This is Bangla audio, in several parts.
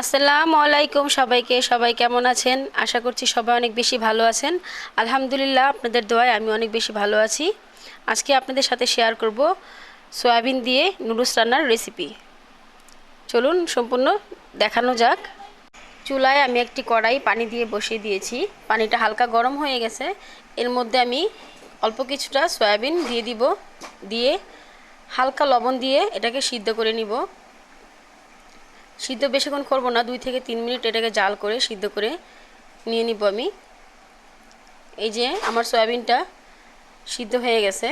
আসসালামু আলাইকুম সবাইকে। সবাই কেমন আছেন? আশা করছি সবাই অনেক বেশি ভালো আছেন। আলহামদুলিল্লাহ আপনাদের দোয়ায় আমি অনেক বেশি ভালো আছি। আজকে আপনাদের সাথে শেয়ার করব সয়াবিন দিয়ে নুডলস রান্নার রেসিপি চলুন সম্পূর্ণ দেখানো যাক। চুলায় আমি একটি কড়াই পানি দিয়ে বসিয়ে দিয়েছি। পানিটা হালকা গরম হয়ে গেছে। এর মধ্যে আমি অল্প কিছুটা সয়াবিন দিয়ে দিব। দিয়ে হালকা লবণ দিয়ে এটাকে সিদ্ধ করে নিব। সিদ্ধ বেশিক্ষণ করব না, দুই থেকে তিন মিনিট এটাকে জাল করে সিদ্ধ করে নিয়ে নিব আমি। এই যে আমার সয়াবিনটা সিদ্ধ হয়ে গেছে।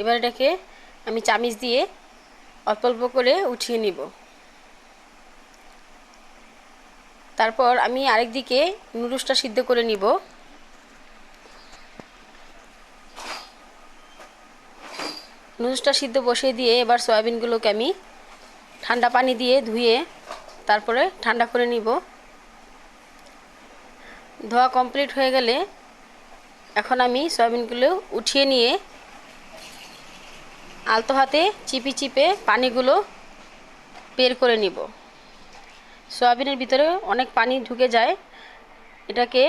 এবার এটাকে আমি চামিচ দিয়ে অল্প অল্প করে উঠিয়ে নিব। তারপর আমি আরেক দিকে নুডলসটা সিদ্ধ করে নিব। নুডলসটা সিদ্ধ বসিয়ে দিয়ে এবার সয়াবিনগুলোকে আমি ঠান্ডা পানি দিয়ে ধুয়ে তারপরে ঠান্ডা করে নিব। ধোয়া কমপ্লিট হয়ে গেলে এখন আমি সয়াবিনগুলো উঠিয়ে নিয়ে আলতো হাতে চিপি চিপে পানিগুলো বের করে নিব। সয়াবিনের ভিতরে অনেক পানি ঢুকে যায়। এটাকে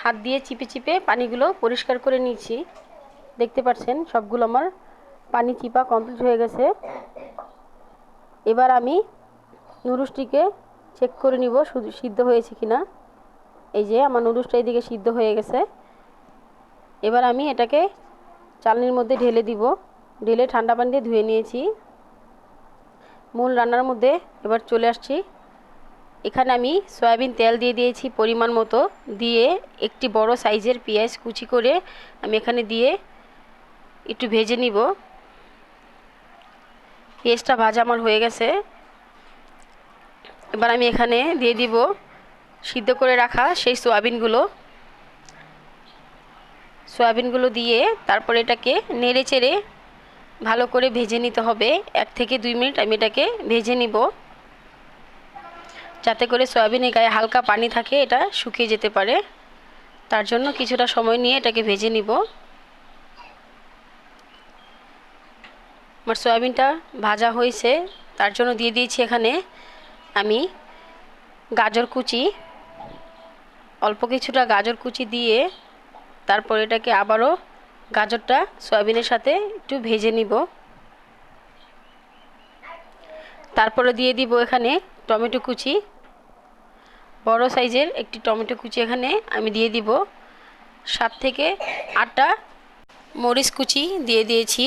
হাত দিয়ে চিপে চিপে পানিগুলো পরিষ্কার করে নিয়েছি। দেখতে পাচ্ছেন সবগুলো আমার পানি চিপা কমপ্লিট হয়ে গেছে। এবার আমি নুডলসটিকে চেক করে নিব সিদ্ধ হয়েছে কি না এই যে আমার নুডলসটা এদিকে সিদ্ধ হয়ে গেছে। এবার আমি এটাকে চালনির মধ্যে ঢেলে দিব। ঢেলে ঠান্ডা পানি দিয়ে ধুয়ে নিয়েছি। মূল রান্নার মধ্যে এবার চলে আসছি। এখানে আমি সয়াবিন তেল দিয়ে দিয়েছি পরিমাণ মতো। দিয়ে একটি বড় সাইজের পেঁয়াজ কুচি করে আমি এখানে দিয়ে একটু ভেজে নিব। পেঁয়াজটা ভাজা আমার হয়ে গেছে। এবার আমি এখানে দিয়ে দিব সিদ্ধ করে রাখা সেই সয়াবিনগুলো। সয়াবিনগুলো দিয়ে তারপরে এটাকে নেড়ে চেড়ে ভালো করে ভেজে নিতে হবে। এক থেকে দুই মিনিট আমি এটাকে ভেজে নিব। যাতে করে সয়াবিনের গায়ে হালকা পানি থাকে, এটা শুকিয়ে যেতে পারে। তার জন্য কিছুটা সময় নিয়ে এটাকে ভেজে নিব। আমার সয়াবিনটা ভাজা হয়েছে, তার জন্য দিয়ে দিয়েছি এখানে আমি গাজর কুচি। অল্প কিছুটা গাজর কুচি দিয়ে তারপর এটাকে আবারও গাজরটা সয়াবিনের সাথে একটু ভেজে নিব। তারপরে দিয়ে দিব এখানে টমেটো কুচি। বড় সাইজের একটি টমেটো কুচি এখানে আমি দিয়ে দিব। সাত থেকে আটটা মরিচ কুচি দিয়ে দিয়েছি।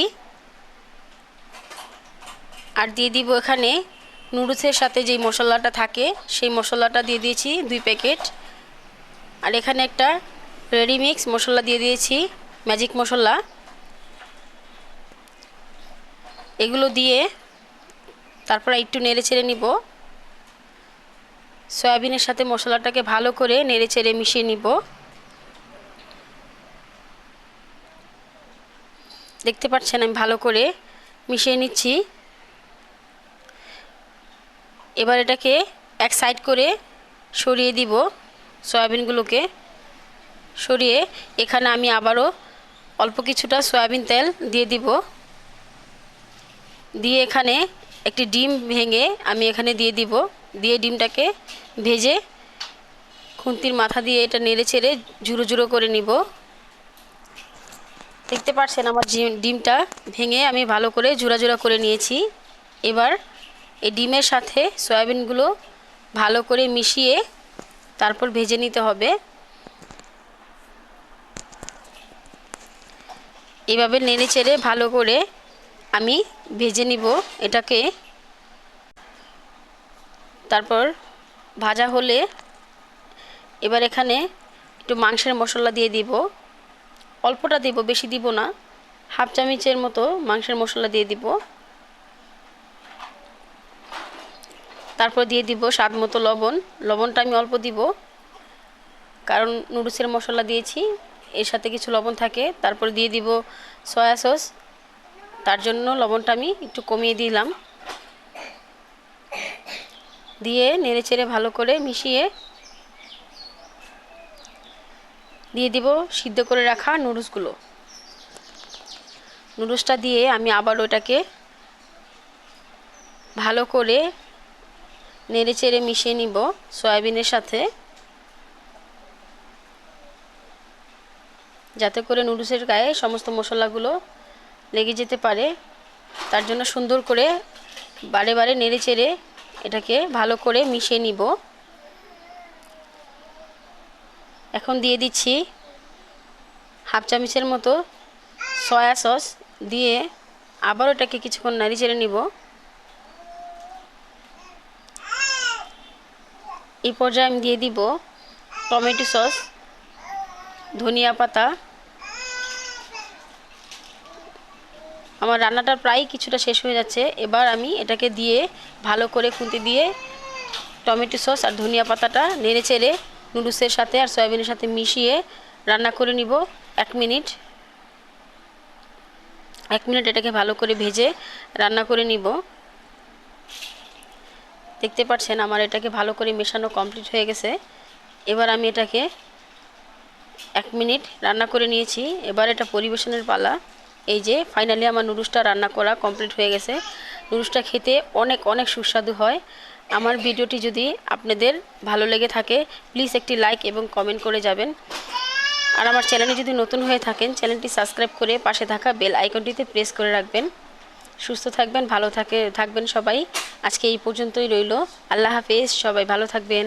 আর দিয়ে দিব এখানে নুডলসের সাথে যেই মশলাটা থাকে, সেই মশলাটা দিয়ে দিয়েছি দুই প্যাকেট। আর এখানে একটা রেডি মিক্স মশলা দিয়ে দিয়েছি, ম্যাজিক মশলা। এগুলো দিয়ে তারপর একটু নেড়ে চেড়ে নিব। সয়াবিনের সাথে মশলাটাকে ভালো করে নেড়ে চেড়ে মিশিয়ে নিব। দেখতে পাচ্ছেন আমি ভালো করে মিশিয়ে নিচ্ছি। এবার এটাকে এক সাইড করে সরিয়ে দিব সয়াবিনগুলোকে। সরিয়ে এখানে আমি আবারও অল্প কিছুটা সয়াবিন তেল দিয়ে দিব। দিয়ে এখানে একটি ডিম ভেঙে আমি এখানে দিয়ে দিব। দিয়ে ডিমটাকে ভেজে খুন্তির মাথা দিয়ে এটা নেড়ে চেড়ে ঝুড়ো ঝুড়ো করে নিব। দেখতে পাচ্ছেন আমার ডিমটা ভেঙে আমি ভালো করে জোড়া জোড়া করে নিয়েছি। এবার এই ডিমের সাথে সয়াবিনগুলো ভালো করে মিশিয়ে তারপর ভেজে নিতে হবে। এভাবে নেড়ে চেড়ে ভালো করে আমি ভেজে নিব এটাকে। তারপর ভাজা হলে এবার এখানে একটু মাংসের মশলা দিয়ে দিব। অল্পটা দিব, বেশি দিব না। হাফ চামচের মতো মাংসের মশলা দিয়ে দিব। তারপর দিয়ে দিব স্বাদ মতো লবণ। লবণটা আমি অল্প দিব, কারণ নুডলসের মশলা দিয়েছি, এর সাথে কিছু লবণ থাকে। তারপর দিয়ে দিব সয়া সস, তার জন্য লবণটা আমি একটু কমিয়ে দিলাম। দিয়ে নেড়ে চেড়ে ভালো করে মিশিয়ে দিয়ে দিব সিদ্ধ করে রাখা নুডলসগুলো। নুডলসটা দিয়ে আমি আবার ওটাকে ভালো করে নেড়ে চেড়ে মিশিয়ে নিব সয়াবিনের সাথে। যাতে করে নুডলসের গায়ে সমস্ত মশলাগুলো লেগে যেতে পারে। তার জন্য সুন্দর করে বারে বারে নেড়ে চেড়ে এটাকে ভালো করে মিশিয়ে নিব। এখন দিয়ে দিচ্ছি হাফ চামচের মতো সয়া সস দিয়ে আবার ওটাকে কিছুক্ষণ নাড়ি চেড়ে নিব। এই পর্যায়ে আমি দিয়ে দিব টমেটো সস, ধনিয়া পাতা। আমার রান্নাটা প্রায় কিছুটা শেষ হয়ে যাচ্ছে। এবার আমি এটাকে দিয়ে ভালো করে খুঁতে দিয়ে টমেটো সস আর ধনিয়া পাতাটা নেড়ে চেড়ে নুডলসের সাথে আর সয়াবিনের সাথে মিশিয়ে রান্না করে নিব এক মিনিট। এক মিনিট এটাকে ভালো করে ভেজে রান্না করে নিব। দেখতে পাচ্ছেন আমার এটাকে ভালো করে মেশানো কমপ্লিট হয়ে গেছে। এবার আমি এটাকে এক মিনিট রান্না করে নিয়েছি। এবার এটা পরিবেশনের পালা। এই যে ফাইনালি আমার নুডলসটা রান্না করা কমপ্লিট হয়ে গেছে। নুডলসটা খেতে অনেক অনেক সুস্বাদু হয়। আমার ভিডিওটি যদি আপনাদের ভালো লেগে থাকে প্লিজ একটি লাইক এবং কমেন্ট করে যাবেন। আর আমার চ্যানেলে যদি নতুন হয়ে থাকেন, চ্যানেলটি সাবস্ক্রাইব করে পাশে থাকা বেল আইকনটিতে প্রেস করে রাখবেন। সুস্থ থাকবেন, ভালো থাকে, থাকবেন সবাই। আজকে এই পর্যন্তই রইল। আল্লাহ হাফেজ সবাই ভালো থাকবেন।